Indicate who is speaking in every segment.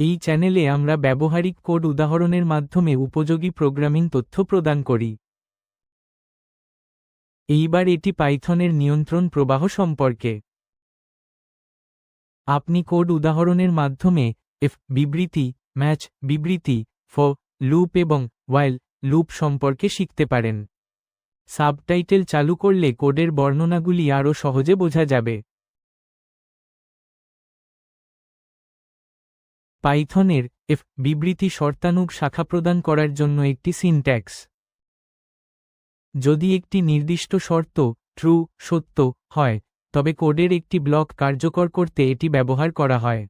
Speaker 1: এই চ্যানেলে আমরা ব্যবহারিক কোড উদাহরণের মাধ্যমে উপযোগী প্রোগ্রামিং তথ্য প্রদান করি। এইবার এটি পাইথনের নিয়ন্ত্রণ প্রবাহ সম্পর্কে। আপনি কোড উদাহরণের মাধ্যমে এফ বিবৃতি ম্যাচ বিবৃতি ফ লুপ এবং ওয়াইল লুপ সম্পর্কে শিখতে পারেন। সাবটাইটেল চালু করলে কোডের বর্ণনাগুলি আরও সহজে বোঝা যাবে। পাইথনের এফ বিবৃতি শর্তানুগ শাখা প্রদান করার জন্য একটি সিনট্যাক্স। যদি একটি নির্দিষ্ট শর্ত ট্রু, সত্য হয়, তবে কোডের একটি ব্লক কার্যকর করতে এটি ব্যবহার করা হয়।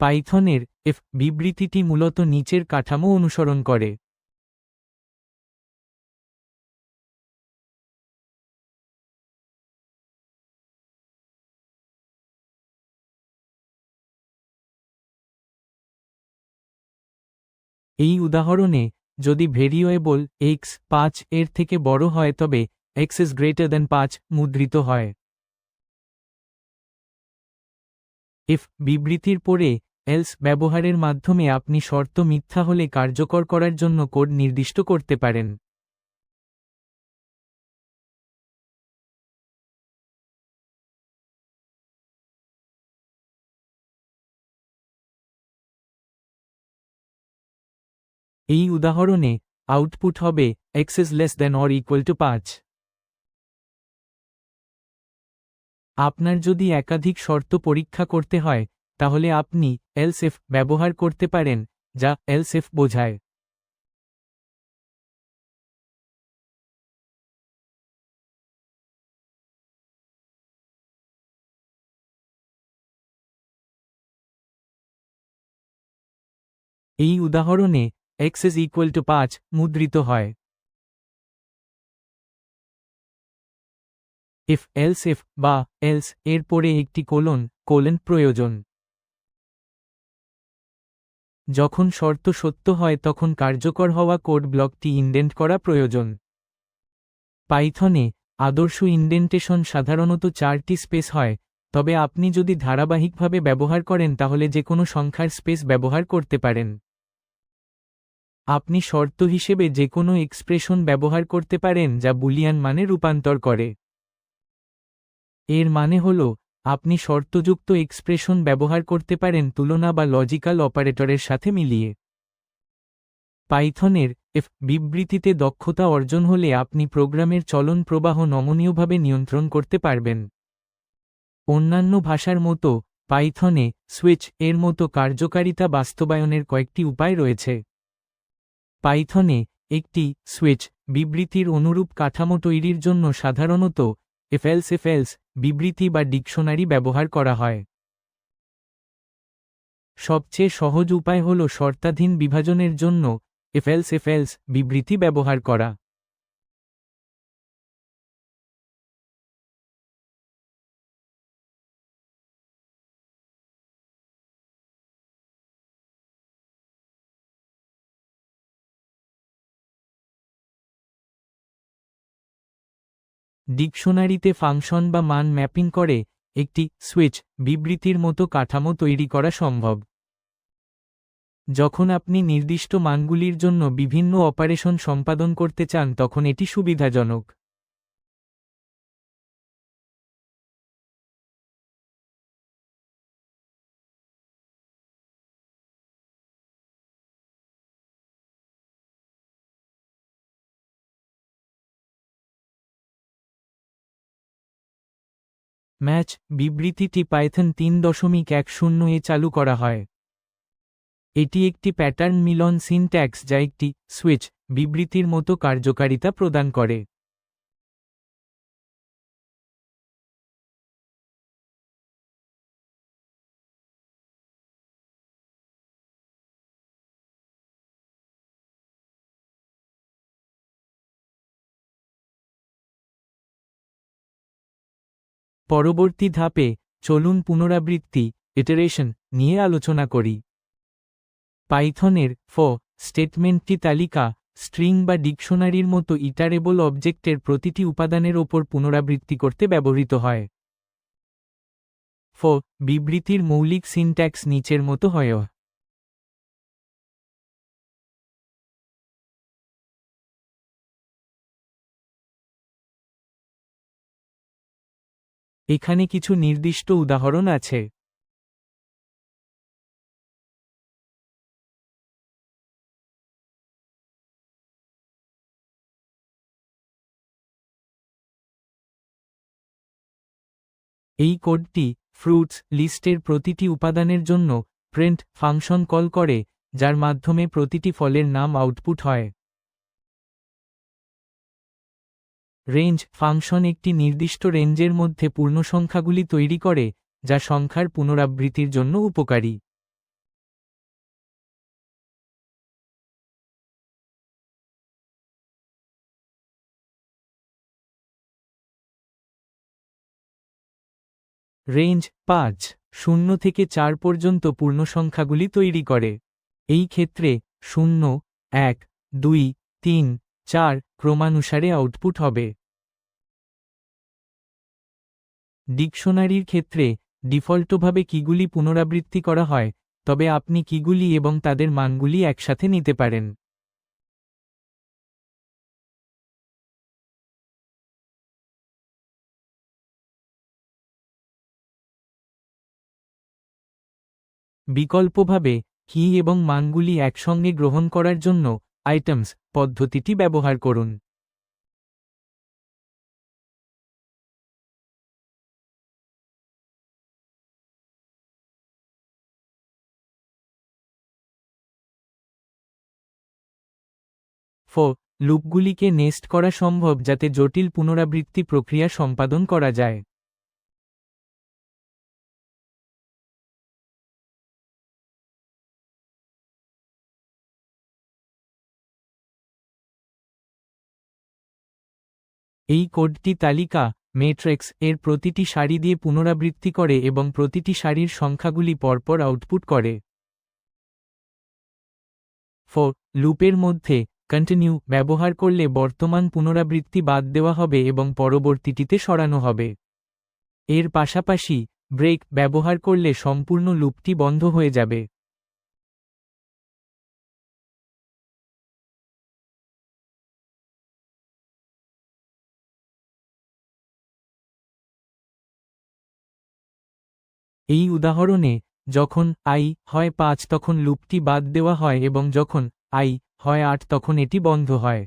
Speaker 1: পাইথনের এফ বিবৃতিটি মূলত নিচের কাঠামো অনুসরণ করে। এই উদাহরণে, যদি ভেরিয়েবল এক্স পাঁচ এর থেকে বড় হয় তবে এক্স ইজ গ্রেটার দেন পাঁচ মুদ্রিত হয়। ইফ বিবৃতির পরে এলস ব্যবহারের মাধ্যমে আপনি শর্ত মিথ্যা হলে কার্যকর করার জন্য কোড নির্দিষ্ট করতে পারেন। এই উদাহরণে আউটপুট হবে X less than or equal to পাঁচ। আপনার যদি একাধিক শর্ত পরীক্ষা করতে হয়, তাহলে আপনি এলসেফ ব্যবহার করতে পারেন, যা এলসেফ বোঝায়। এই উদাহরণে এক্স ইজ ইকুয়াল টু পাঁচ মুদ্রিত হয়। ইফ এলস ইফ বা এলস এর পরে একটি কোলন কোলেন প্রয়োজন। যখন শর্ত সত্য হয় তখন কার্যকর হওয়া কোড ব্লকটি ইন্ডেন্ট করা প্রয়োজন। পাইথনে আদর্শ ইন্ডেন্টেশন সাধারণত চারটি স্পেস হয়, তবে আপনি যদি ধারাবাহিকভাবে ব্যবহার করেন তাহলে যে কোনো সংখ্যার স্পেস ব্যবহার করতে পারেন। আপনি শর্ত হিসেবে যে কোনো এক্সপ্রেশন ব্যবহার করতে পারেন যা বুলিয়ান মানে রূপান্তর করে। এর মানে হল, আপনি শর্তযুক্ত এক্সপ্রেশন ব্যবহার করতে পারেন তুলনা বা লজিক্যাল অপারেটরের সাথে মিলিয়ে। পাইথনের এফ বিবৃতিতে দক্ষতা অর্জন হলে আপনি প্রোগ্রামের চলন প্রবাহ নমনীয়ভাবে নিয়ন্ত্রণ করতে পারবেন। অন্যান্য ভাষার মতো, পাইথনে সুইচ এর মতো কার্যকারিতা বাস্তবায়নের কয়েকটি উপায় রয়েছে। পাইথনে একটি সুইচ বিবৃতির অনুরূপ কাঠামো তৈরির জন্য সাধারণত এফএলস এফএলস বিবৃতি বা ডিকশনারি ব্যবহার করা হয়। সবচেয়ে সহজ উপায় হল শর্তাধীন বিভাজনের জন্য এফএলস এফএলস বিবৃতি ব্যবহার করা। ডিকশনারিতে ফাংশন বা মান ম্যাপিং করে একটি সুইচ বিবৃতির মতো কাঠামো তৈরি করা সম্ভব। যখন আপনি নির্দিষ্ট মানগুলির জন্য বিভিন্ন অপারেশন সম্পাদন করতে চান, তখন এটি সুবিধাজনক। ম্যাচ বিবৃতিটি পাইথন তিন দশমিক এক শূন্য এ চালু করা হয়। এটি একটি প্যাটার্ন মিলন সিনট্যাক্স যা একটি সুইচ বিবৃতির মতো কার্যকারিতা প্রদান করে। পরবর্তী ধাপে চলুন পুনরাবৃত্তি ইটারেশন নিয়ে আলোচনা করি। পাইথনের ফ স্টেটমেন্টটি তালিকা, স্ট্রিং বা ডিকশনারির মতো ইটারেবল অবজেক্টের প্রতিটি উপাদানের ওপর পুনরাবৃত্তি করতে ব্যবহৃত হয়। ফ বিবৃতির মৌলিক সিনট্যাক্স নিচের মতো হয়। এখানে কিছু নির্দিষ্ট উদাহরণ আছে। এই কোডটি ফ্রুটস লিস্টের প্রতিটি উপাদানের জন্য প্রিন্ট ফাংশন কল করে, যার মাধ্যমে প্রতিটি ফলের নাম আউটপুট হয়। রেঞ্জ ফাংশন একটি নির্দিষ্ট রেঞ্জের মধ্যে পূর্ণসংখ্যাগুলি তৈরি করে, যা সংখ্যার পুনরাবৃত্তির জন্য উপকারী। রেঞ্জ পাঁচ, শূন্য থেকে চার পর্যন্ত পূর্ণসংখ্যাগুলি তৈরি করে। এই ক্ষেত্রে শূন্য, এক, দুই, তিন, চার ক্রমানুসারে আউটপুট হবে। ডিকশনারির ক্ষেত্রে ডিফল্টভাবে কিগুলি পুনরাবৃত্তি করা হয়, তবে আপনি কিগুলি এবং তাদের মানগুলি একসাথে নিতে পারেন। বিকল্পভাবে, কি এবং মানগুলি একসঙ্গে গ্রহণ করার জন্য আইটেমস পদ্ধতিটি ব্যবহার করুন। ফ, লুপগুলিকে নেস্ট করা সম্ভব যাতে জটিল পুনরাবৃত্তি প্রক্রিয়া সম্পাদন করা যায়। এই কোডটি তালিকা মেট্রিক্স এর প্রতিটি সারি দিয়ে পুনরাবৃত্তি করে এবং প্রতিটি সারির সংখ্যাগুলি পরপর আউটপুট করে। ফ, লুপের মধ্যে কন্টিনিউ ব্যবহার করলে বর্তমান পুনরাবৃত্তি বাদ দেওয়া হবে এবং পরবর্তীটিতে সরানো হবে। এর পাশাপাশি ব্রেক ব্যবহার করলে সম্পূর্ণ লুপটি বন্ধ হয়ে যাবে। এই উদাহরণে যখন আই হয় পাঁচ তখন লুপটি বাদ দেওয়া হয় এবং যখন আই হয় আট তখন এটি বন্ধ হয়।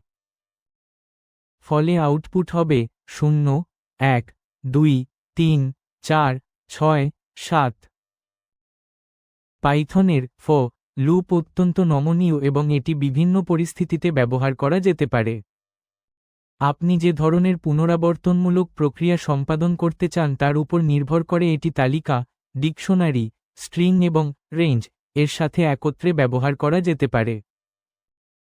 Speaker 1: ফলে আউটপুট হবে শূন্য, এক, দুই, তিন, চার, ছয়, সাত। পাইথনের ফ লুপ অত্যন্ত নমনীয় এবং এটি বিভিন্ন পরিস্থিতিতে ব্যবহার করা যেতে পারে। আপনি যে ধরনের পুনরাবর্তনমূলক প্রক্রিয়া সম্পাদন করতে চান তার উপর নির্ভর করে এটি তালিকা, ডিকশনারি, স্ট্রিং এবং রেঞ্জ এর সাথে একত্রে ব্যবহার করা যেতে পারে।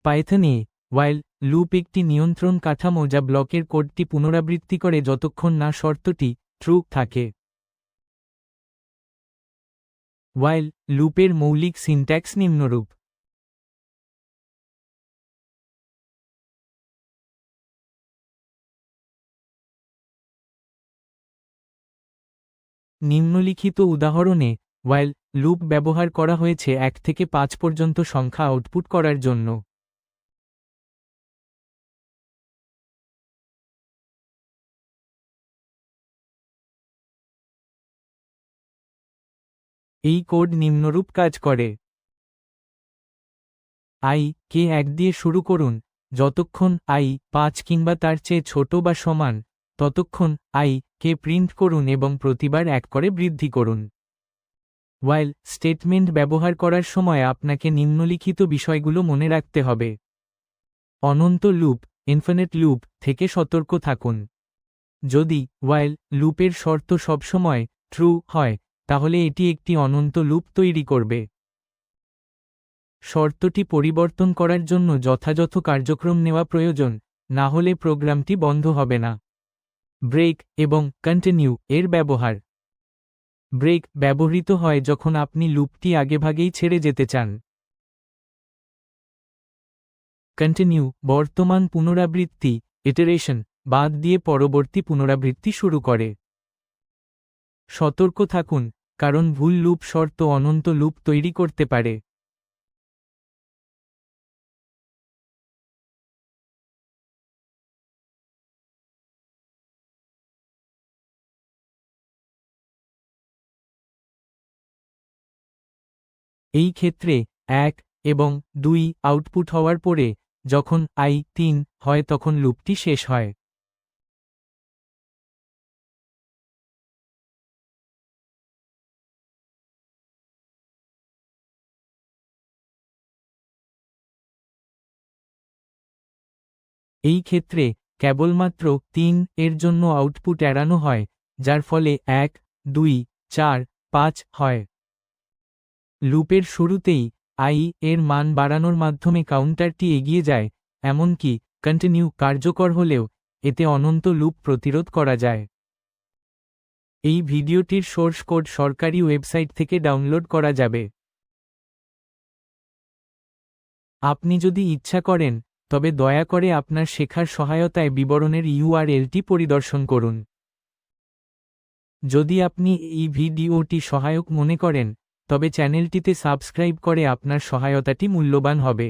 Speaker 1: পাইথনে ওয়াইল লুপ একটি নিয়ন্ত্রণ কাঠামো যা ব্লকের কোডটি পুনরাবৃত্তি করে যতক্ষণ না শর্তটি ট্রু থাকে। ওয়াইল লুপের মৌলিক সিনট্যাক্স নিম্নরূপ। নিম্নলিখিত উদাহরণে ওয়াইল লুপ ব্যবহার করা হয়েছে এক থেকে পাঁচ পর্যন্ত সংখ্যা আউটপুট করার জন্য। এই কোড নিম্নরূপ কাজ করে। আই, কে এক দিয়ে শুরু করুন। যতক্ষণ আই পাঁচ কিংবা তার চেয়ে ছোট বা সমান, ততক্ষণ আই কে প্রিন্ট করুন এবং প্রতিবার এক করে বৃদ্ধি করুন। ওয়াইল স্টেটমেন্ট ব্যবহার করার সময় আপনাকে নিম্নলিখিত বিষয়গুলো মনে রাখতে হবে। অনন্ত লুপ ইনফিনিট লুপ থেকে সতর্ক থাকুন। যদি ওয়াইল লুপের শর্ত সবসময় ট্রু হয় তাহলে এটি একটি অনন্ত লুপ তৈরি করবে। শর্তটি পরিবর্তন করার জন্য যথাযথ কার্যক্রম নেওয়া প্রয়োজন, না হলে প্রোগ্রামটি বন্ধ হবে না। ব্রেক এবং কন্টিনিউ এর ব্যবহার। ব্রেক ব্যবহৃত হয় যখন আপনি লুপটি আগেভাগেই ছেড়ে যেতে চান। কন্টিনিউ বর্তমান পুনরাবৃত্তি, ইটারেশন, বাদ দিয়ে পরবর্তী পুনরাবৃত্তি শুরু করে। সতর্ক থাকুন, কারণ ভুল লুপ শর্ত অনন্ত লুপ তৈরি করতে পারে। এই ক্ষেত্রে এক এবং দুই আউটপুট হওয়ার পরে যখন আই তিন হয় তখন লুপটি শেষ হয়। এই ক্ষেত্রে কেবলমাত্র তিন এর জন্য আউটপুট এড়ানো হয়, যার ফলে এক, দুই, চার, পাঁচ হয়। লুপের শুরুতেই আই এর মান বাড়ানোর মাধ্যমে কাউন্টারটি এগিয়ে যায়, এমনকি কন্টিনিউ কার্যকর হলেও এতে অনন্ত লুপ প্রতিরোধ করা যায়। এই ভিডিওটির সোর্স কোড সরকারি ওয়েবসাইট থেকে ডাউনলোড করা যাবে। আপনি যদি ইচ্ছা করেন তবে দয়া করে আপনার শেখার সহায়তায় বিবরণের ইউআরএলটি পরিদর্শন করুন। যদি আপনি এই ভিডিওটি সহায়ক মনে করেন, তবে চ্যানেলটিতে সাবস্ক্রাইব করে আপনার সহায়তাটি মূল্যবান হবে।